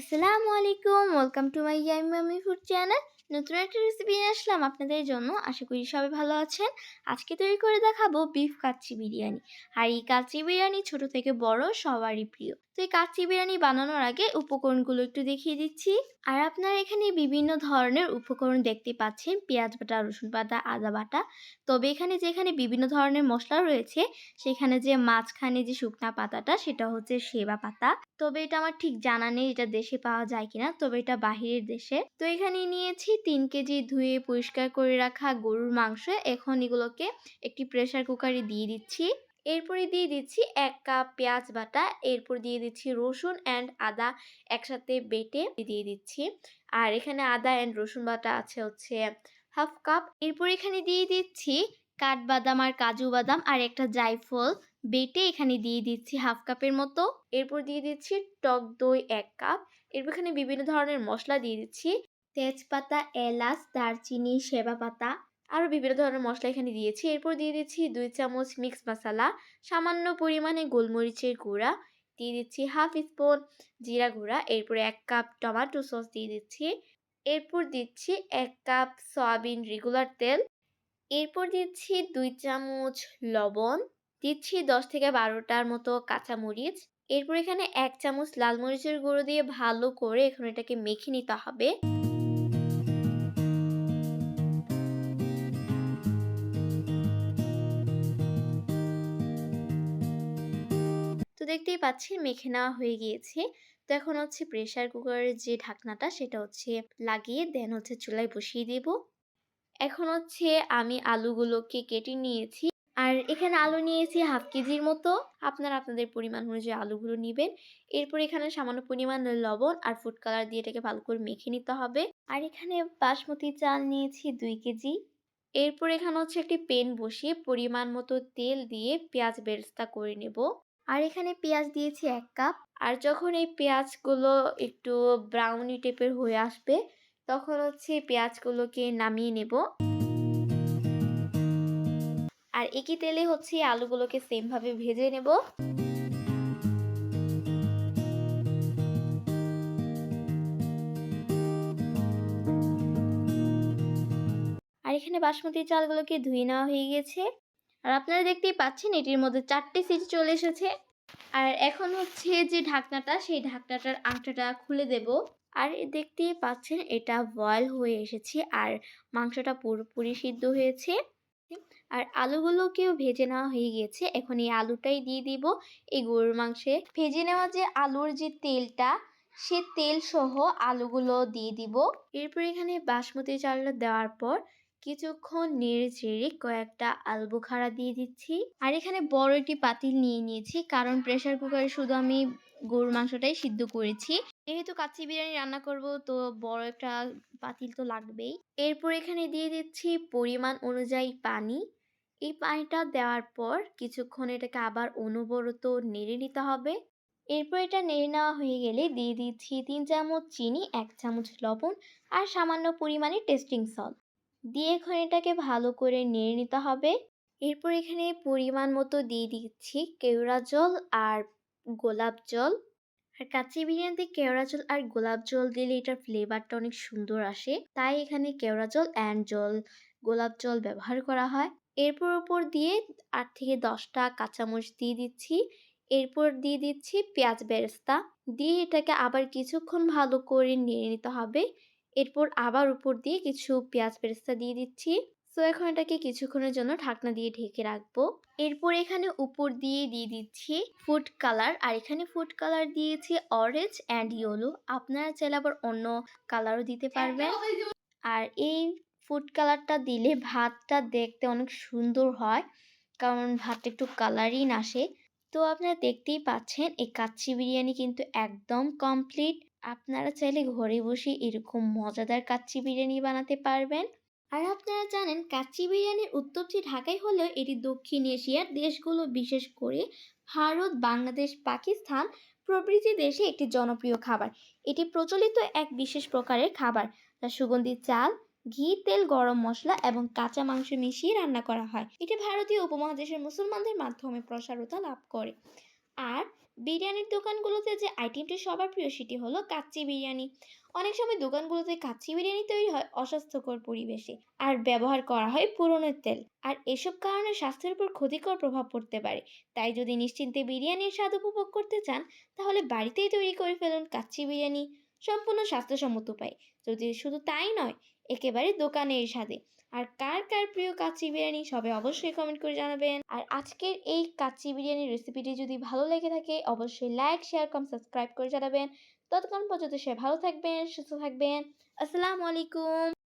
আসসালামু আলাইকুম welcome to my yummy mummy food channel নতুন একটা রেসিপি নিয়ে আসলাম আপনাদের জন্য, আশা করি সবাই ভালো আছেন। আজকে তৈরি করে দেখাবো বিফ কাচ্চি বিরিয়ানি। আর এই কাচ্চি বিরিয়ানি ছোট থেকে বড়, সবারই প্রিয়। তো এই কাচ্চি বিরিয়ানি বানানোর আগে উপকরণগুলো একটু দেখিয়ে দিচ্ছি। আর আপনারা এখানে বিভিন্ন ধরনের উপকরণ দেখতে পাচ্ছেন, পেঁয়াজ বাটা, রসুন বাটা, আদা বাটা। তবে এখানে যেখানে বিভিন্ন ধরনের মশলা রয়েছে, সেখানে যে মাঝখানে যে শুকনা পাতাটা, সেটা হচ্ছে সেবা পাতা। তবে এটা আমার ঠিক জানা নেই এটা দেশে পাওয়া যায় কিনা, তবে এটা বাহিরের দেশে। তো এখানে নিয়েছি তিন কেজি ধুয়ে পরিষ্কার করে রাখা গরুর মাংস। এখন এগুলোকে একটি প্রেসার কুকারে দিয়ে দিচ্ছি। এরপরে দিয়ে দিচ্ছি এক কাপ পেঁয়াজ বাটা, এরপর দিয়ে দিচ্ছি রসুন অ্যান্ড আদা একসাথে বেটে দিয়ে দিচ্ছি। আর এখানে আদা অ্যান্ড রসুন বাটা আছে হচ্ছে হাফ কাপ এরপর এখানে দিয়ে দিচ্ছি কাঠবাদাম আর কাজু বাদাম আর একটা জায়ফল। বেটে এখানে দিয়ে দিচ্ছি হাফ কাপের মতো। এরপর দিয়ে দিচ্ছি টক দই এক কাপ। এরপর এখানে বিভিন্ন ধরনের মশলা দিয়ে দিচ্ছি। তেজপাতা, এলাচ, দারচিনি সেবা পাতা আরও বিভিন্ন ধরনের মশলা এখানে দিয়েছি। এরপর দিয়ে দিচ্ছি দুই চামচ মিক্স মশলা, সামান্য পরিমাণে গোলমরিচের গুঁড়া। দিয়ে দিচ্ছি হাফ স্পুন জিরা গুঁড়া। এরপর এক কাপ টমেটো সস দিয়ে দিচ্ছি। এরপর দিচ্ছি এক কাপ সয়াবিন রেগুলার তেল। এরপর দিচ্ছি দুই চামচ লবণ। দিচ্ছি দশ থেকে বারোটার মতো কাঁচামরিচ। এরপর এখানে এক চামচ লাল মরিচের গুঁড়ো দিয়ে ভালো করে এখন এটাকে মেখে নিতে হবে। তো দেখতেই পাচ্ছি মেখে নেওয়া হয়ে গিয়েছে। তো এখন হচ্ছে প্রেসার কুকারের যে ঢাকনাটা সেটা হচ্ছে লাগিয়ে দেন হচ্ছে চুলায় বসিয়ে দেব। এখন হচ্ছে আমি আলুগুলোকে কেটে নিয়েছি। আর এখানে আলু নিয়েছি হাফ কেজির মতো। আপনারা আপনাদের পরিমাণ অনুযায়ী আলুগুলো নেবেন। এরপর এখানে সামান্য পরিমাণ লবণ আর ফুড কালার দিয়ে এটাকে ভালো করে মেখে নিতে হবে। আর এখানে বাসমতি চাল নিয়েছি দুই কেজি। এরপর এখানে হচ্ছে একটি পেন বসিয়ে পরিমাণ মতো তেল দিয়ে পেঁয়াজ বেরেস্তা করে নেব। আর এখানে পেঁয়াজ দিয়েছি এক কাপ। আর যখন এই পেঁয়াজগুলো একটু ব্রাউনি টাইপের হয়ে আসবে, তখন হচ্ছে পেঁয়াজগুলোকে নামিয়ে নেব। আর একই তেলে হচ্ছে আলুগুলোকে সেমভাবে ভেজে নেব। আর এখানে বাসমতি চালগুলোকে ধুয়ে নেওয়া হয়ে গেছে। আর আপনারা দেখতেই পাচ্ছেন, এটির মধ্যে চারটে সিটি চলে এসেছে। আর এখন হচ্ছে যে ঢাকনাটা, সেই ঢাকনাটার আঁটাটা খুলে দেব। আর দেখতেই পাচ্ছেন, এটা বয়েল হয়ে এসেছে। আর মাংসটা পুরোপুরি সিদ্ধ হয়েছে। আর আলুগুলোকেও ভেজে নেওয়া হয়ে গিয়েছে, এখন এই আলুটাই দিয়ে দিব। এই গরুর মাংসে ভেজে নেওয়া যে আলুর যে তেলটা, সে তেল সহ আলুগুলো দিয়ে দিব। এরপর এখানে বাসমতি চালটা দেওয়ার পর কিছুক্ষণ নেড়ে চেড়ে কয়েকটা আলবুখাড়া দিয়ে দিচ্ছি। আর এখানে বড় একটি পাতিল নিয়ে নিয়েছি, কারণ প্রেসার কুকারে শুধু আমি গরুর মাংসটাই সিদ্ধ করেছি। যেহেতু কাচ্চি বিরিয়ানি রান্না করব, তো বড় একটা পাতিল তো লাগবেই। এরপর এখানে দিয়ে দিচ্ছি পরিমাণ অনুযায়ী পানি। এই পানিটা দেওয়ার পর কিছুক্ষণ এটাকে আবার অনবরত নেড়ে নিতে হবে। এরপর এটা নেড়ে নেওয়া হয়ে গেলে দিয়ে দিচ্ছি তিন চামচ চিনি, এক চামচ লবণ আর সামান্য পরিমাণে টেস্টিং সল্ট। দিয়ে এখন এটাকে ভালো করে নেড়ে নিতে হবে। এরপর এখানে পরিমাণ মতো দিয়ে দিচ্ছি কেওড়া জল আর গোলাপ জল। আর কাচ্চি বিরিয়ানিতে কেওড়া জল আর গোলাপ জল দিলে এটার ফ্লেভারটা অনেক সুন্দর আসে। তাই এখানে কেওড়া জল অ্যান্ড জল, গোলাপ জল ব্যবহার করা হয়। এরপর উপর দিয়ে আট থেকে দশটা কাঁচামরিচ দিয়ে দিচ্ছি। এরপর দিয়ে দিচ্ছি পেঁয়াজ বেরেস্তা। দিয়ে এটাকে আবার কিছুক্ষণ ভালো করে নেড়ে নিতে হবে। এরপর আবার উপর দিয়ে কিছু পেঁয়াজ বেরেস্তা দিয়ে দিচ্ছি। সো এখন এটাকে কিছুক্ষণের জন্য ঢাকনা দিয়ে ঢেকে রাখব। এরপর এখানে উপর দিয়ে দিয়ে দিচ্ছি ফুড কালার। আর এখানে ফুড কালার দিয়েছি অরেঞ্জ অ্যান্ড ইয়েলো। আপনারা চাইলে আবার অন্য কালারও দিতে পারবেন। আর এই ফুড কালারটা দিলে ভাতটা দেখতে অনেক সুন্দর হয়। কারণ ভাতটা একটু কালারিং আসে। তো আপনারা দেখতেই পাচ্ছেন, এই কাচ্চি বিরিয়ানি কিন্তু একদম কমপ্লিট আপনারা চাইলে ঘরে বসে এরকম মজাদার কাচ্চি বিরিয়ানি বানাতে পারবেন। আর আপনারা জানেন, কাচ্চি বিরিয়ানির উত্তরটি ঢাকায় হলেও এটি দক্ষিণ এশিয়ার দেশগুলো, বিশেষ করে ভারত, বাংলাদেশ, পাকিস্তান প্রভৃতি দেশে একটি জনপ্রিয় খাবার। এটি প্রচলিত এক বিশেষ প্রকারের খাবার, যা সুগন্ধি চাল ঘি, তেল, গরম মশলা এবং কাঁচা মাংস মিশিয়ে রান্না করা হয়। এটি ভারতীয় উপমহাদেশের মুসলমানদের মাধ্যমে প্রসারতা লাভ করে। আর বিরিয়ানির দোকানগুলোতে যে আইটেমটি সবার প্রিয় সেটি হলো কাচ্চি বিরিয়ানি। অনেক সময় দোকানগুলোতে কাচ্চি বিরিয়ানি তৈরি হয় অস্বাস্থ্যকর পরিবেশে আর ব্যবহার করা হয় পুরনো তেল। আর এসব কারণে স্বাস্থ্যের উপর ক্ষতিকর প্রভাব পড়তে পারে। তাই যদি নিশ্চিন্তে বিরিয়ানির স্বাদ উপভোগ করতে চান, তাহলে বাড়িতেই তৈরি করে ফেলুন কাচ্চি বিরিয়ানি। সম্পূর্ণ স্বাস্থ্যসম্মত উপায়। যদি শুধু তাই নয় একেবারে দোকানের স্বাদে। আর কার কার প্রিয় কাচ্চি বিরিয়ানি সবাই অবশ্যই কমেন্ট করে জানাবেন। আর আজকের এই কাচ্চি বিরিয়ানির রেসিপিটি যদি ভালো লেগে থাকে, অবশ্যই লাইক শেয়ার কম সাবস্ক্রাইব করে জানাবেন। ততক্ষণ পর্যন্ত সে ভালো থাকবেন, সুস্থ থাকবেন। আসসালামু আলাইকুম।